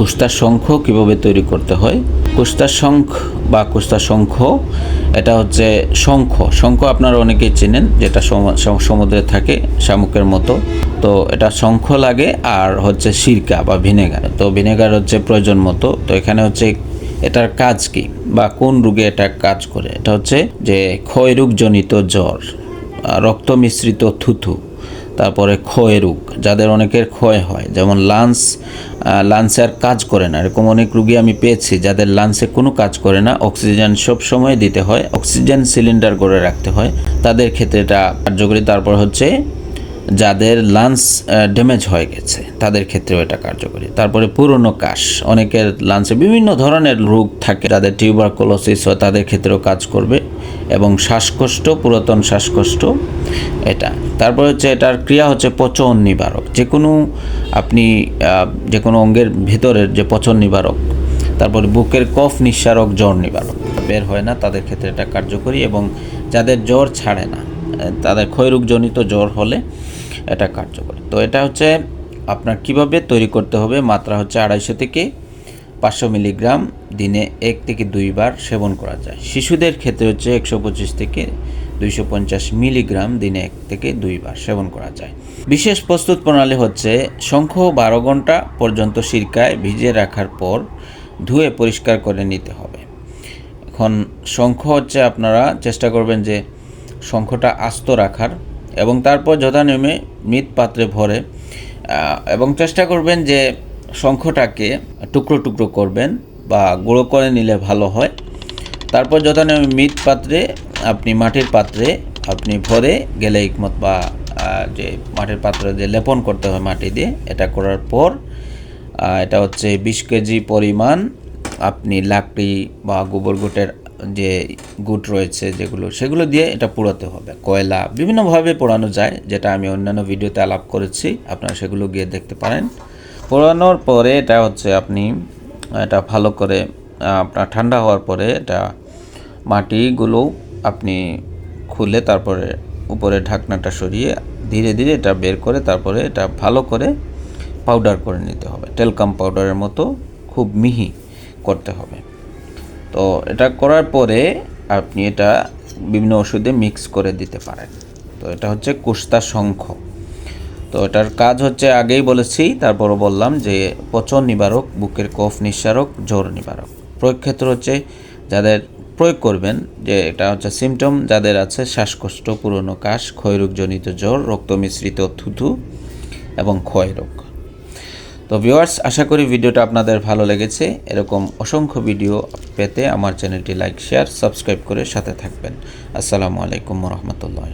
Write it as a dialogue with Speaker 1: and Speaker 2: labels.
Speaker 1: কুস্তার শঙ্খ কীভাবে তৈরি করতে হয়? কুস্তার শঙ্খ বা কুস্তার শঙ্খ, এটা হচ্ছে শঙ্খ। শঙ্খ আপনারা অনেকেই চেনেন, যেটা সম- সম- সমুদ্রে থাকে, শামুকের মতো। তো এটা শঙ্খ লাগে আর হচ্ছে সিরকা বা ভিনেগার। তো ভিনেগার হচ্ছে প্রয়োজন মতো। তো এখানে হচ্ছে এটার কাজ কি বা কোন রোগে এটা কাজ করে? এটা হচ্ছে যে ক্ষয়রোগজনিত জ্বর রক্ত মিশ্রিত থুথু তারপরে ক্ষয় রোগ, যাদের অনেকের ক্ষয় হয়। যেমন লান্স লান্সে আর কাজ করে না। এরকম অনেক রুগী আমি পেয়েছি যাদের লান্সে কোনো কাজ করে না। অক্সিজেন সব সময় দিতে হয়। অক্সিজেন সিলিন্ডার করে রাখতে হয়। তাদের ক্ষেত্রে এটা কার্যকরী। তারপর হচ্ছে যাদের লাঞ্চ ড্যামেজ হয়ে গেছে, তাদের ক্ষেত্রেও এটা কার্যকরী। তারপরে পুরনো কাশ, অনেকের লাঞ্চে বিভিন্ন ধরনের রোগ থাকে, যাদের টিউবারকুলোসিস হয়, তাদের ক্ষেত্রেও কাজ করবে, এবং শ্বাসকষ্ট, পুরাতন শ্বাসকষ্ট, এটা। তারপর হচ্ছে এটার ক্রিয়া হচ্ছে পচন নিবারক। যে কোনো আপনি যে কোনো অঙ্গের ভেতরের যে পচন নিবারক, তারপরে বুকের কফ নিঃসারক জ্বর নিবারক বের হয় না, তাদের ক্ষেত্রে এটা কার্যকরী, এবং যাদের জ্বর ছাড়ে না তাদের ক্ষয়রোগজনিত জ্বর হলে এটা কার্যকরী। তো এটা হচ্ছে আপনার কীভাবে তৈরি করতে হবে, মাত্রা হচ্ছে আড়াইশো থেকে পাঁচশো মিলিগ্রাম দিনে এক থেকে দুইবার সেবন করা যায়। শিশুদের ক্ষেত্রে হচ্ছে একশো পঁচিশ থেকে দুইশো পঞ্চাশ মিলিগ্রাম দিনে এক থেকে দুইবার সেবন করা যায়। বিশেষ প্রস্তুত প্রণালী হচ্ছে শঙ্খ বারো ঘণ্টা পর্যন্ত সিরকায় ভিজিয়ে রাখার পর ধুয়ে পরিষ্কার করে নিতে হবে। এখন শঙ্খ হচ্ছে আপনারা চেষ্টা করবেন যে শঙ্খটা আস্ত রাখার এবং তারপর যথানিয়মে মৃৎ পাত্রে ভরে এবং চেষ্টা করবেন যে শঙ্খটাকে টুকরো টুকরো করবেন বা গুঁড়ো করে নিলে ভালো হয়। তারপর যথানিয়মে মৃৎ পাত্রে আপনি মাটির পাত্রে আপনি ভরে গেলে ইকমত বা যে মাটির পাত্রে যে লেপন করতে হয় মাটি দিয়ে, এটা করার পর এটা হচ্ছে বিশ কেজি পরিমাণ আপনি লাকড়ি বা গোবর গুটের যে গুট রয়েছে যেগুলো, সেগুলো দিয়ে এটা পোড়াতে হবে। কয়লা বিভিন্নভাবে পোড়ানো যায়, যেটা আমি অন্যান্য ভিডিওতে আলাপ করেছি, আপনারা সেগুলো গিয়ে দেখতে পারেন। পোড়ানোর পরে এটা হচ্ছে আপনি, এটা ভালো করে, আপনার ঠান্ডা হওয়ার পরে এটা মাটিগুলো আপনি খুলে তারপরে উপরে ঢাকনাটা সরিয়ে ধীরে ধীরে এটা বের করে তারপরে এটা ভালো করে পাউডার করে নিতে হবে। টেলকাম পাউডারের মতো খুব মিহি করতে হবে। তো এটা করার পরে আপনি এটা বিভিন্ন ওষুধে মিক্স করে দিতে পারেন। তো এটা হচ্ছে কুস্তা শঙ্খ। তো এটার কাজ হচ্ছে আগেই বলেছি, তারপরও বললাম যে পচন নিবারক, বুকের কফ নিঃসারক, জ্বর নিবারক। প্রয়োগ ক্ষেত্র হচ্ছে যাদের প্রয়োগ করবেন, যে এটা হচ্ছে সিমটম যাদের আছে শ্বাসকষ্ট, পুরনো কাশ, ক্ষয়রোগজনিত জ্বর রক্ত মিশ্রিত থুথু এবং ক্ষয়রোগ তো ভিউয়ার্স আশা করি ভিডিওটা আপনাদের ভালো লেগেছে। এরকম অসংখ্য ভিডিও পেতে আমার চ্যানেলটি লাইক শেয়ার সাবস্ক্রাইব করে সাথে থাকবেন। আসসালামু আলাইকুম রহমতুল্লাহ